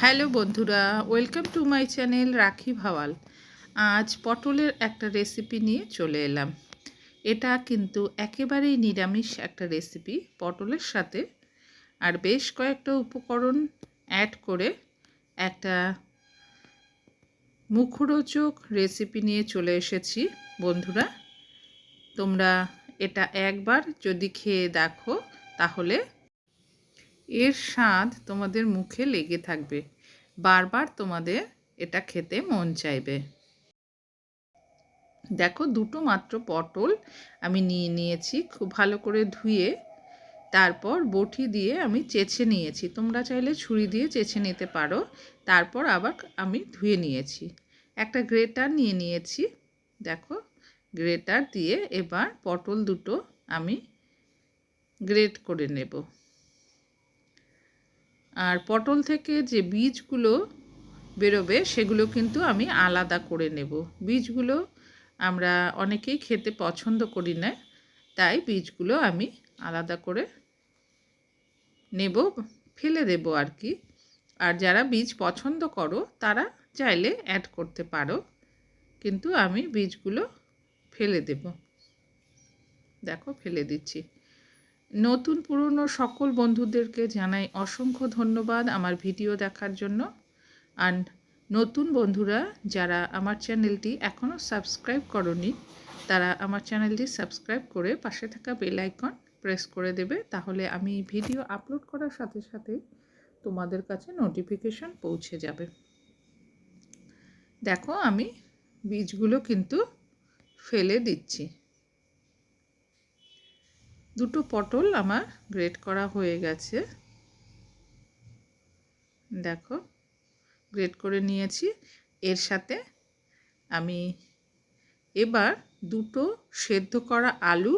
Hello বন্ধুরা, welcome to my channel রাখি ভাওয়াল। আজ পটলের একটা রেসিপি নিয়ে চলে এলাম। এটা কিন্তু একেবারেই নিরামিষ একটা রেসিপি পটলের সাথে। আর বেশ কয়েকটা উপকরণ অ্যাড করে একটা মুখরোচক রেসিপি নিয়ে চলে এসেছি। বন্ধুরা, তোমরা এটা একবার যদি খেয়ে দেখো, তাহলে এর স্বাদ তোমাদের মুখে লেগে থাকবে। বারবার তোমাদের এটা খেতে মন চাইবে। দেখো, দুটো মাত্র পটল আমি নিয়ে নিয়েছি, খুব ভালো করে ধুয়ে তারপর বটি দিয়ে আমি চেছে নিয়েছি। তোমরা চাইলে ছুরি দিয়ে চেছে নিতে পারো। তারপর আবার আমি ধুয়ে নিয়েছি। একটা গ্রেটার নিয়ে নিয়েছি। দেখো, গ্রেটার দিয়ে এবার পটল দুটো আমি গ্রেট করে নেব। আর পটল থেকে যে বীজগুলো বেরোবে, সেগুলো কিন্তু আমি আলাদা করে নেব। বীজগুলো আমরা অনেকেই খেতে পছন্দ করি না, তাই বীজগুলো আমি আলাদা করে নেব, ফেলে দেব আর কি। আর যারা বীজ পছন্দ করো, তারা চাইলে অ্যাড করতে পারো, কিন্তু আমি বীজগুলো ফেলে দেব। দেখো, ফেলে দিচ্ছি। নতুন পুরনো সকল বন্ধুদেরকে জানাই অসংখ্য ধন্যবাদ আমার ভিডিও দেখার জন্য। আর নতুন বন্ধুরা যারা আমার চ্যানেলটি এখনও সাবস্ক্রাইব করনি, তারা আমার চ্যানেলটি সাবস্ক্রাইব করে পাশে থাকা বেল আইকন প্রেস করে দেবে, তাহলে আমি ভিডিও আপলোড করার সাথে সাথে তোমাদের কাছে নোটিফিকেশন পৌঁছে যাবে। দেখো আমি বীজগুলো কিন্তু ফেলে দিচ্ছি। দুটো পটল আমার গ্রেট করা হয়ে গেছে। দেখো, গ্রেট করে নিয়েছি। এর সাথে আমি এবার দুটো সেদ্ধ করা আলু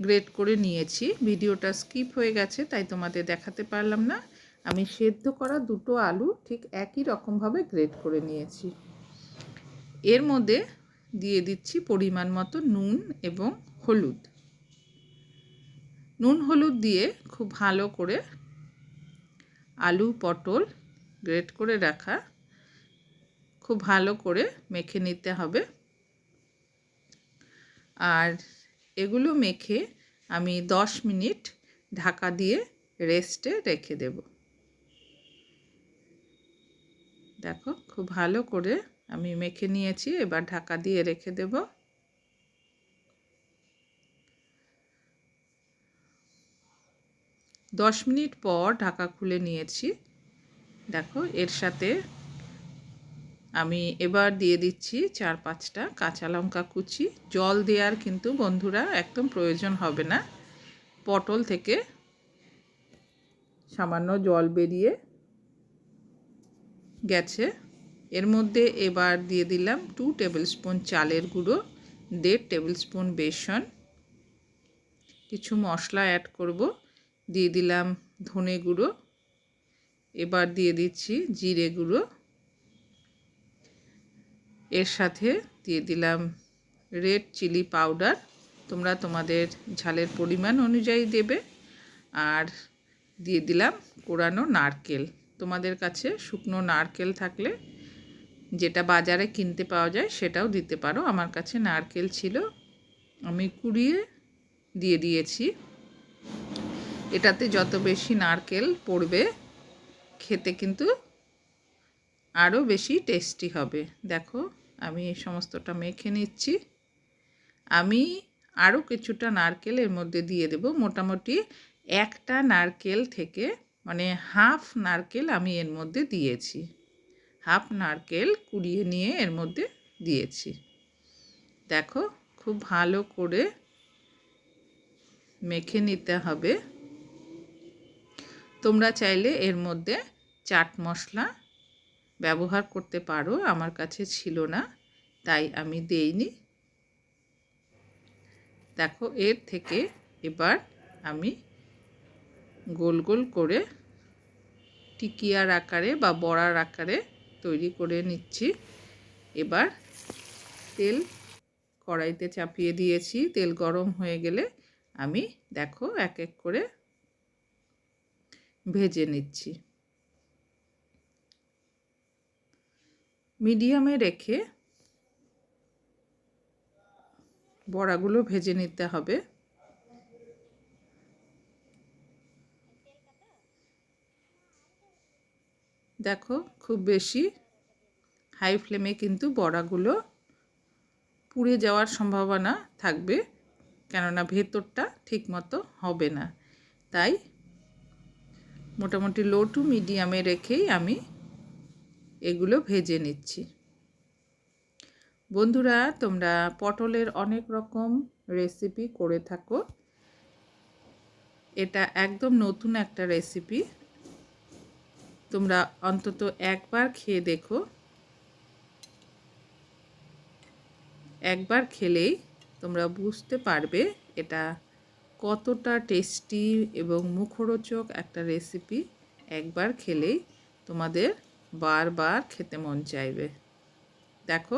গ্রেট করে নিয়েছি। ভিডিওটা স্কিপ হয়ে গেছে, তাই তোমাদের দেখাতে পারলাম না। আমি সেদ্ধ করা দুটো আলু ঠিক একই রকমভাবে গ্রেট করে নিয়েছি। এর মধ্যে দিয়ে দিচ্ছি পরিমাণ মতো নুন এবং হলুদ। নুন হলুদ দিয়ে খুব ভালো করে আলু, পটল গ্রেট করে রাখা। খুব ভালো করে মেখে নিতে হবে। আর এগুলো মেখে আমি দশ মিনিট ঢাকা দিয়ে রেস্টে রেখে দেব। দেখো, খুব ভালো করে আমি মেখে নিয়েছি, এবার ঢাকা দিয়ে রেখে দেবো। দশ মিনিট পর ঢাকা খুলে নিয়েছি। দেখো, এর সাথে আমি এবার দিয়ে দিচ্ছি চার পাঁচটা কাঁচা লঙ্কা কুচি। জল দেওয়ার কিন্তু বন্ধুরা একদম প্রয়োজন হবে না। পটল থেকে সামান্য জল বেরিয়ে গেছে। এর মধ্যে এবার দিয়ে দিলাম টু টেবিল স্পুন চালের গুঁড়ো, দেড় টেবিল স্পুন বেসন। কিছু মশলা অ্যাড করব। দিয়ে দিলাম ধনে গুঁড়ো। এবার দিয়ে দিচ্ছি জিরে গুঁড়ো। এর সাথে দিয়ে দিলাম রেড চিলি পাউডার। তোমরা তোমাদের ঝালের পরিমাণ অনুযায়ী দেবে। আর দিয়ে দিলাম কোরানো নারকেল। তোমাদের কাছে শুকনো নারকেল থাকলে যেটা বাজারে কিনতে পাওয়া যায় সেটাও দিতে পারো। আমার কাছে নারকেল ছিল। আমি কুড়িয়ে দিয়ে দিয়েছি। এটাতে যত বেশি নারকেল পড়বে, খেতে কিন্তু আরও বেশি টেস্টি হবে। দেখো, আমি এই সমস্তটা মেখে নিচ্ছি। আমি আরও কিছুটা নারকেল এর মধ্যে দিয়ে দেব। মোটামুটি একটা নারকেল থেকে মানে হাফ নারকেল আমি এর মধ্যে দিয়েছি। হাফ নারকেল কুড়িয়ে নিয়ে এর মধ্যে দিয়েছি। দেখো, খুব ভালো করে মেখে নিতে হবে। তোমরা চাইলে এর মধ্যে চাট মশলা ব্যবহার করতে পারো, আমার কাছে ছিল না, তাই আমি দেইনি। দেখো, এর থেকে এবার আমি গোল গোল করে টিকিয়ার আকারে বা বড়ার আকারে তৈরি করে নিচ্ছি। এবার তেল কড়াইতে চাপিয়ে দিয়েছি, তেল গরম হয়ে গেলে আমি, দেখো, এক এক করে ভেজে নিচ্ছি। মিডিয়ামে রেখে বড়াগুলো ভেজে নিতে হবে। দেখো, খুব বেশি হাই ফ্লেমে কিন্তু বড়াগুলো পুড়ে যাওয়ার সম্ভাবনা থাকবে, কেননা ভেতরটা ঠিকমতো হবে না। তাই মোটামুটি লো টু মিডিয়ামে রেখেই আমি এগুলো ভেজে নিচ্ছি। বন্ধুরা, তোমরা পটলের অনেক রকম রেসিপি করে থাকো। এটা একদম নতুন একটা রেসিপি তোমরা অন্তত একবার খেয়ে দেখো। একবার খেলেই তোমরা বুঝতে পারবে এটা কতটা টেস্টি এবং মুখরোচক একটা রেসিপি একবার খেলেই তোমাদের বারবার খেতে মন চাইবে। দেখো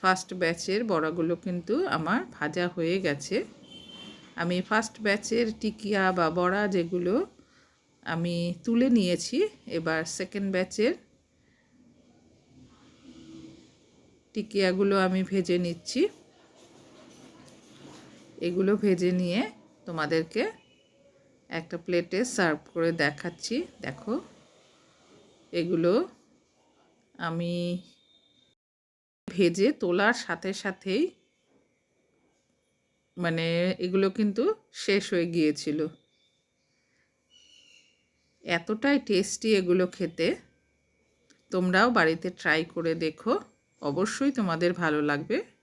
ফার্স্ট ব্যাচের বড়াগুলো কিন্তু আমার ভাজা হয়ে গেছে। আমি ফার্স্ট ব্যাচের টিকিয়া বা বড়া যেগুলো আমি তুলে নিয়েছি, এবার সেকেন্ড ব্যাচের টিকিয়াগুলো আমি ভেজে নিচ্ছি। এগুলো ভেজে নিয়ে তোমাদেরকে একটা প্লেটে সার্ভ করে দেখাচ্ছি। দেখো, এগুলো আমি ভেজে তোলার সাথে সাথেই মানে এগুলো কিন্তু শেষ হয়ে গিয়েছিল। এতটাই টেস্টি এগুলো খেতে। তোমরাও বাড়িতে ট্রাই করে দেখো। অবশ্যই তোমাদের ভালো লাগবে।